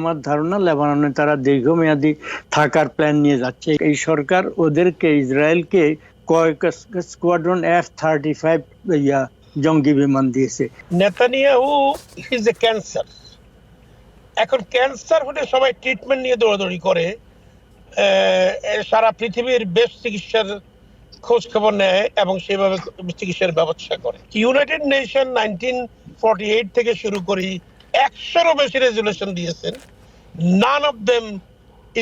আমার ধারণা, লেবাননে তারা দীর্ঘমেয়াদী থাকার প্ল্যান নিয়ে যাচ্ছে। এই সরকার ওদেরকে, ইসরায়েলকে কয়েক স্কোয়াড্রন এফ থার্টি ফাইভ ইয়া জঙ্গি বিমান দিয়েছে। নেতানিয়াহু ইজ এ ক্যান্সার এখন ক্যান্সার হলে সবাই ট্রিটমেন্ট নিয়ে দৌড়াদৌড়ি করে। সারা পৃথিবীর বেস্ট চিকিৎসার খোঁজ খবর নেয় এবং সেভাবে চিকিৎসার ব্যবস্থা করে। United Nation nineteen forty eight থেকে শুরু করি। একশোরও বেশি রেজুলেশন দিয়েছেন। None of them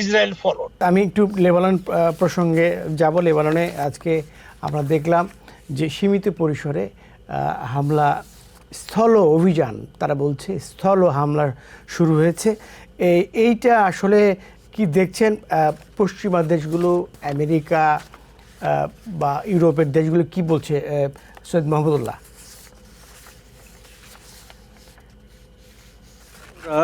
Israel follow আমি একটু লেবানন প্রসঙ্গে যাব লেবাননে। আজকে আমরা দেখলাম যে সীমিত পরিসরে হামলা, স্থল অভিযান, তারা বলছে স্থল হামলা শুরু হয়েছে। এই এইটা আসলে কি দেখছেন? পশ্চিমা দেশগুলো, আমেরিকা বা ইউরোপের দেশগুলো কি বলছে সৈয়দ মাহমুদুল্লাহ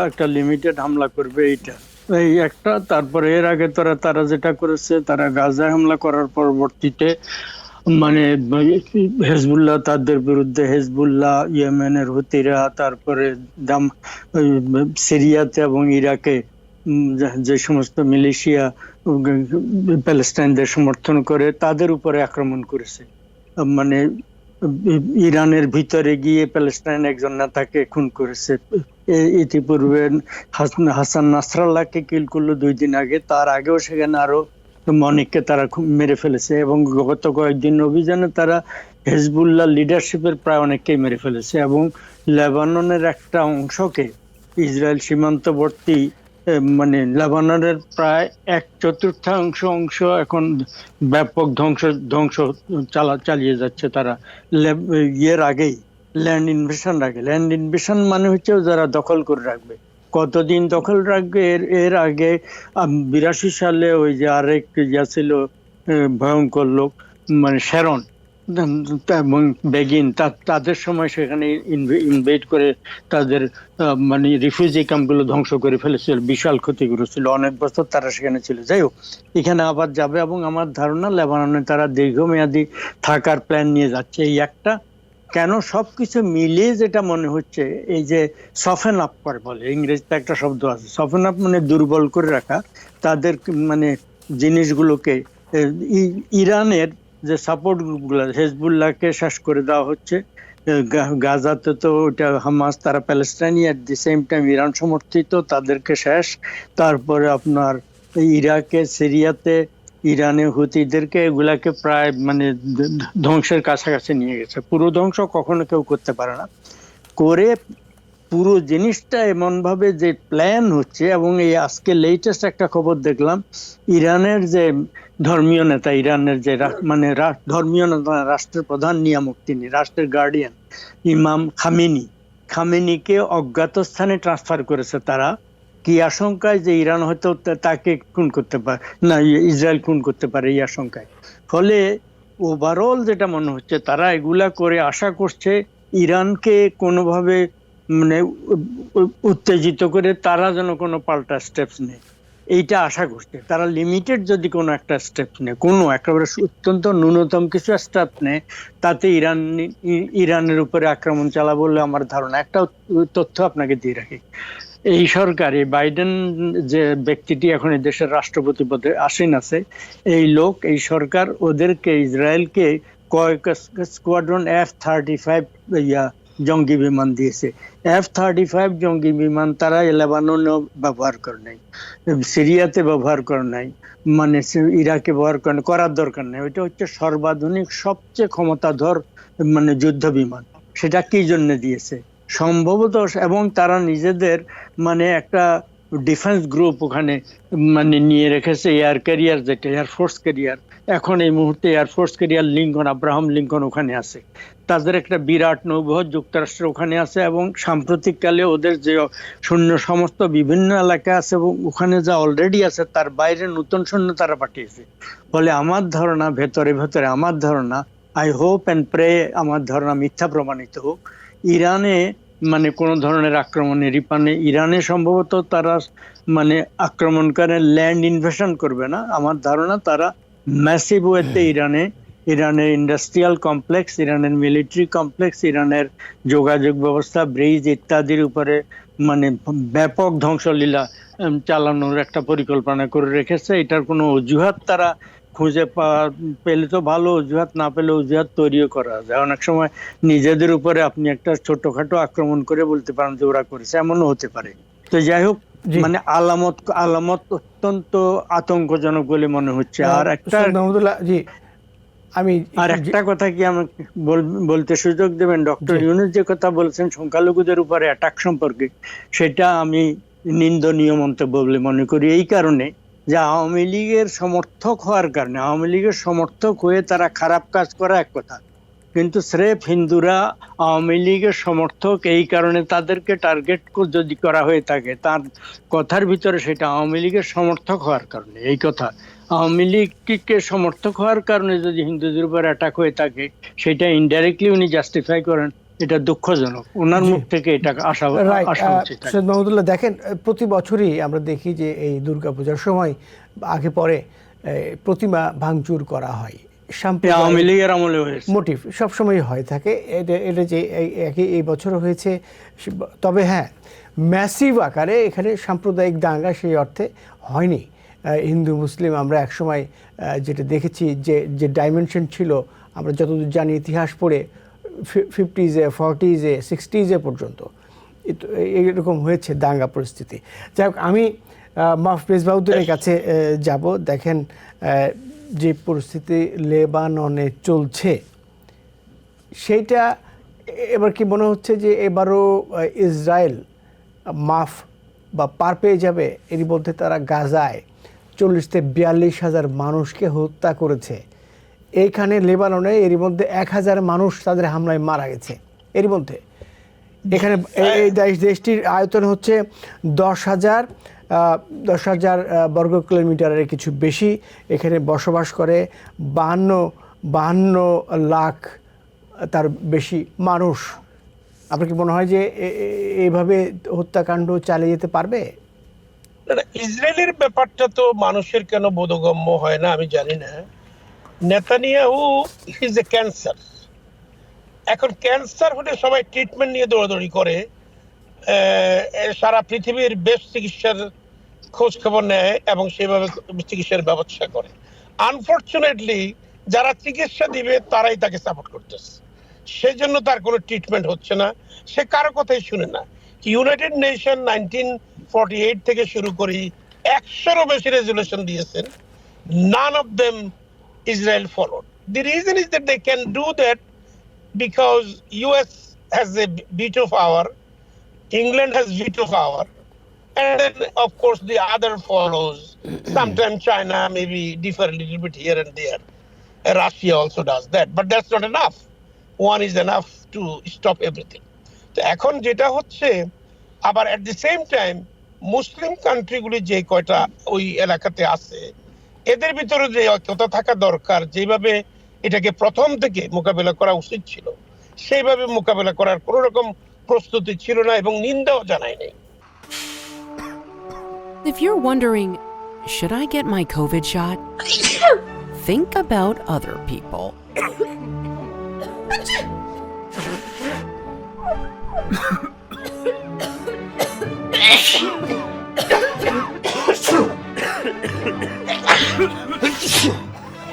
একটা লিমিটেড হামলা করবে এইটা। এই একটা, তারপরে এর আগে তারা তারা যেটা করেছে, তারা গাজায় হামলা করার পরবর্তীতে মানে হেজবুল্লাহ তাদের বিরুদ্ধে, হেজবুল্লাহ ইয়েমেনের হুতিরা, তারপরে দাম সিরিয়াতে এবং ইরাকে যে- সমস্ত মিলিশিয়া প্যালেস্টাইনদের সমর্থন করে, তাদের উপরে আক্রমণ করেছে। মানে ইরানের ভিতরে গিয়ে প্যালেস্টাইন একজন নেতাকে খুন করেছে। ইতিপূর্বে হাসান নাসরাল্লাহকে কিল করল দুই দিন আগে। তার আগেও সেখানে আরও মনিককে তারা মেরে ফেলেছে এবং গত কয়েকদিন অভিযানে তারা হেজবুল্লাহ লিডারশিপের প্রায় অনেককেই মেরে ফেলেছে এবং লেবাননের একটা অংশকে ইসরায়েল সীমান্তবর্তী মানে লেবাননের প্রায় এক চতুর্থাংশ অংশ এখন ব্যাপক ধ্বংস ধ্বংস চালা, চালিয়ে যাচ্ছে তারা। ইয়ের আগেই, ল্যান্ড ইনভেশন আগে। ল্যান্ড ইনভেশন মানে হচ্ছে যারা দখল করে রাখবে। কতদিন দখল রাখবে এর এর আগে বিরাশি সালে ওই যে আরেক ইয়া ছিল ভয়ঙ্কর লোক মানে শ্যারন। বেগিন তাদের সময় সেখানে ইনভেট করে তাদের মানে রিফিউজি ক্যাম্পগুলো ধ্বংস করে ফেলেছিল বিশাল ক্ষতি করেছিল অনেক বছর তারা সেখানে ছিল। যাই হোক, এখানে আবার যাবে এবং আমার ধারণা লেবাননে তারা দীর্ঘমেয়াদী থাকার প্ল্যান নিয়ে যাচ্ছে এই একটা। কেন? সবকিছু মিলিয়ে যেটা মনে হচ্ছে, এই যে সফেন আপ করে বলে, ইংরেজিতে একটা শব্দ আছে সফেন আপ মানে দুর্বল করে রাখা। তাদের মানে জিনিসগুলোকে ইরানের যে সাপোর্ট গ্রুপগুলো হেজবুল্লাহকে শেষ করে দেওয়া হচ্ছে। গাজাতে তো ওটা হামাস তারা প্যালেস্টাইনি at the same time Iran সমর্থিত, তাদেরকে শেষ। তারপরে আপনার ইরাকে সিরিয়াতে ইরানে হুতিদেরকে এগুলাকে প্রায় মানে ধ্বংসের কাছাকাছি নিয়ে গেছে। পুরো ধ্বংস কখনো কেউ করতে পারে না। করে পুরো জিনিসটা এমন ভাবে যে প্ল্যান হচ্ছে এবং এই আজকে লেটেস্ট একটা খবর দেখলাম, ইরানের যে ধর্মীয় নেতা, ইরানের যে মানে ধর্মীয় নেতা, রাষ্ট্রের প্রধান নিয়ামক তিনি, রাষ্ট্রের গার্ডিয়ান ইমাম খামেনি। খামেনিকে অজ্ঞাত স্থানে ট্রান্সফার করেছে তারা। কি আশঙ্কায় যে ইরান হয়তো তাকে খুন করতে পারে না, ইসরায়েল খুন করতে পারে এই আশঙ্কায়। ফলে ওভারঅল যেটা মনে হচ্ছে, তারা এগুলা করে আশা করছে ইরানকে কোনোভাবে মানে উত্তেজিত করে তারা যেন কোনো পাল্টা স্টেপস নেয়। এইটা আশা করছে। তারা লিমিটেড যদি কোনো একটা স্টেপ নেয়, কোনো একেবারে অত্যন্ত ন্যূনতম কিছু স্টেপ নেয়, তাতে ইরান ইরানের উপরে আক্রমণ চালাবো বলে আমার ধারণা। একটা তথ্য আপনাকে দিয়ে রাখি। এই সরকার বাইডেন যে ব্যক্তিটি এখন এই দেশের রাষ্ট্রপতি পদে আসীন আছে, এই লোক, এই সরকার ওদেরকে, ইসরায়েলকে কয়েক স্কোয়াড্রন এফ থার্টি ফাইভ ইয়া জঙ্গি বিমান দিয়েছে। এফ থার্টি ফাইভ জঙ্গি বিমান তারা লেবাননেও ব্যবহার করে নাই সিরিয়াতে ব্যবহার করে নাই মানে ইরাকে ব্যবহার করে করার দরকার নেই। ওইটা হচ্ছে সর্বাধুনিক, সবচেয়ে ক্ষমতাধর মানে যুদ্ধ বিমান। সেটা কি জন্য দিয়েছে? সম্ভবত এবং তারা নিজেদের মানে একটা ডিফেন্স গ্রুপ ওখানে মানে নিয়ে রেখেছে এয়ার ক্যারিয়ার যেটা এয়ারফোর্স ক্যারিয়ার এখন এই মুহূর্তে air force carrier Lincoln Abraham Lincoln ওখানে আছে। তাদের একটা বিরাট নৌবহর যুক্তরাষ্ট্র ওখানে আছে এবং সাম্প্রতিককালে ওদের যে সৈন্য সমস্ত বিভিন্ন এলাকা আছে এবং ওখানে যা অলরেডি আছে, তার বাইরে নতুন সৈন্য তারা পাঠিয়েছে। ফলে আমার ধারণা, ভেতরে ভেতরে আমার ধারণা আই হোপ অ্যান্ড প্রে আমার ধারণা মিথ্যা প্রমাণিত হোক। ইরানে মানে কোন ধরনের আক্রমণে রিপানে ইরানে সম্ভবত তারা মানে আক্রমণ করে ল্যান্ড ইনভেশন করবে না। আমার ধারণা তারা ম্যাসিভ ওয়েতে ইরানে ইরানের ইন্ডাস্ট্রিয়াল কমপ্লেক্স ইরানের মিলিটারি কমপ্লেক্স ইরানের যোগাযোগ ব্যবস্থা ব্রিজ ইত্যাদির উপরে মানে ব্যাপক ধ্বংসলীলা চালানোর একটা পরিকল্পনা করে রেখেছে। এটার কোনো অজুহাত তারা খুঁজে পেলে তো ভালো অজুহাত না পেলে অজুহাত তৈরিও করা যায়। অনেক সময় নিজেদের উপরে আপনি একটা ছোটখাটো আক্রমণ করে বলতে পারেন যে ওরা করেছে এমনও হতে পারে। তো যাই হোক। মানে আলামত আলামত অত্যন্ত আতঙ্কজনক বলে মনে হচ্ছে। আর একটা জি। আমি আর একটা কথা কি আমাকে বলতে সুযোগ দেবেন? ডক্টর ইউনুস যে কথা বলছেন সংখ্যালঘুদের উপরে অ্যাটাক সম্পর্কে সেটা আমি নিন্দনীয় মন্তব্য বলে মনে করি। এই কারণে যে আওয়ামী লীগের সমর্থক হওয়ার কারণে আওয়ামী লীগের সমর্থক হয়ে তারা খারাপ কাজ করা এক কথা। কিন্তু স্রেফ হিন্দুরা আওয়ামী লীগের সমর্থক এই কারণে তাদেরকে টার্গেট যদি করা হয়ে থাকে তার কথার ভিতরে সেটা আওয়ামী লীগের সমর্থক হওয়ার কারণে এই কথা। আওয়ামী লীগকে সমর্থক হওয়ার কারণে যদি হিন্দুদের উপর অ্যাটাক হয়ে থাকে সেটা ইনডাইরেক্টলি উনি জাস্টিফাই করেন এটা দুঃখজনক। ওনার মুখ থেকে এটা রাইট সৈয়দ মাহমুদুল্লাহ দেখেন প্রতি বছরই আমরা দেখি যে এই দুর্গাপূজার সময় আগে পরে প্রতিমা ভাঙচুর করা হয়। আওয়ামী লীগের আমলে হয়েছে। মোটিভ সবসময় হয়ে থাকে। এটা এটা যে এই- একই এই বছর হয়েছে তবে হ্যাঁ ম্যাসিভ আকারে এখানে সাম্প্রদায়িক দাঙ্গা সেই অর্থে হয়নি। হিন্দু মুসলিম আমরা একসময় যেটা দেখেছি যে যে ডাইমেনশন ছিল আমরা যতদূর জানি ইতিহাস পড়ে ফিফটিজে ফর্টিজে সিক্সটিজে পর্যন্ত। এ- এইরকম হয়েছে দাঙ্গা পরিস্থিতি। যাই হোক আমি মাহফিজ বাউদ্দিনের কাছে যাব। দেখেন যে পরিস্থিতি লেবাননে চলছে, সেইটা এবার কি মনে হচ্ছে যে এবারও ইসরায়েল মাফ বা পার পেয়ে যাবে? এর মধ্যে তারা গাজায় চল্লিশ থেকে বিয়াল্লিশ হাজার মানুষকে হত্যা করেছে। এইখানে লেবাননে এর মধ্যে এক হাজার মানুষ তাদের হামলায় মারা গেছে। এর মধ্যে। এখানে এই- এই দেশ- দেশটির আয়তন হচ্ছে দশ হাজার দশ হাজার বর্গ কিলোমিটারের কিছু বেশি এখানে বসবাস করে। বাহান্ন বাহান্ন লাখ তার বেশি মানুষ। আপনার কি মনে হয় যে এইভাবে হত্যাকাণ্ড চালিয়ে যেতে পারবে? ইসরায়েলের ব্যাপারটা তো মানুষের কেন বোধগম্য হয় না, আমি জানি না। নেতানিয়াহু ইজ এ ক্যান্সার এখন ক্যান্সার হলে সবাই ট্রিটমেন্ট নিয়ে দৌড়াদৌড়ি করে। সারা পৃথিবীর বেস্ট চিকিৎসার খোঁজ খবর নেয় এবং সেভাবে চিকিৎসার ব্যবস্থা করে। আনফর্চুনেটলি যারা চিকিৎসা দিবে তারাই তাকে সাপোর্ট করতেছে। সেই জন্য তার কোনো ট্রিটমেন্ট হচ্ছে না। সে কারও কথাই শুনে না। United Nation nineteen forty eight থেকে শুরু করি একশোরও বেশি রেজুলেশন দিয়েছেন। None of them Israel followed the reason is that they can do that because US has a veto power, England has veto power, and then of course the other follows. Sometimes China maybe differ a little bit here and there. Russia also does that, but that's not enough. One is enough to stop everything. তো এখন যেটা হচ্ছে আবার at the same time Muslim কান্ট্রিগুলি যে কয়টা ওই এলাকাতে আছে এদের ভিতরে যে ঐক্যতা থাকা দরকার যেভাবে এটাকে প্রথম থেকে মোকাবেলা করা উচিত ছিল সেইভাবে মোকাবেলা করার কোনো রকম প্রস্তুতি ছিল না এবং নিন্দাও জানায় নাই If you're wondering, should I get my COVID shot? Think about other people.